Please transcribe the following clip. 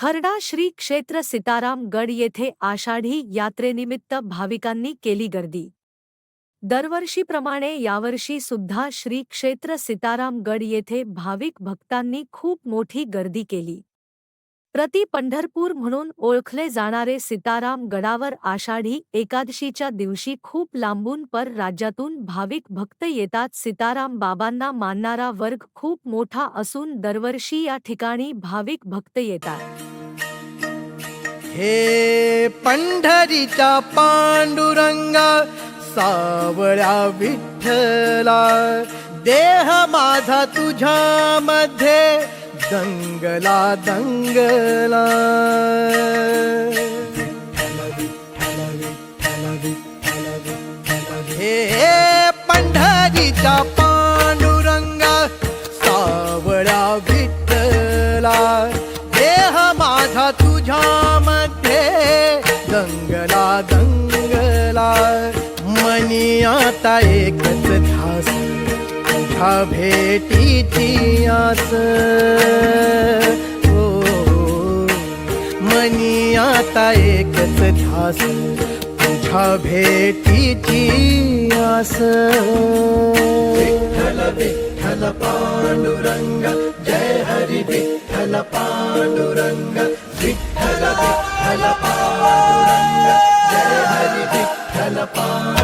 खर्डा श्री क्षेत्र सीतारामगड येथे आषाढी यात्रेनिमित्त भाविकांनी केली गर्दी. दरवर्षीप्रमाणे यावर्षी सुद्धा श्री क्षेत्र सीतारामगड येथे भाविक भक्तांनी खूप मोठी गर्दी केली. प्रति पंढरपूर म्हणून ओळखले जाणारे सीताराम गडावर आषाढी एकादशीच्या दिवशी खूप लांबून पर राज्यातून भाविक भक्त येतात. सीताराम बाबांना मानणारा वर्ग खूप मोठा असून दरवर्षी या ठिकाणी भाविक भक्त येतात. हे पंढरीचा पांडुरंगा सावळ्या विठ्ठला देह माझा तुझ्या मध्ये दंगला दंगला. हे पंढरीचा पांडुरंगा सावळा विठ्ठला देह माझा तुझ्या दंगला दंगला मनी आता एकच ध्यास तुझ्या भेटीची आस. हो मनी आता एकच ध्यास तुझ्या भेटीची आस. विठ्ठल विठ्ठल पांडुरंग जय हरी विठ्ठल पांडुरंग विठ्ठल विठ्ठल पांडुरंग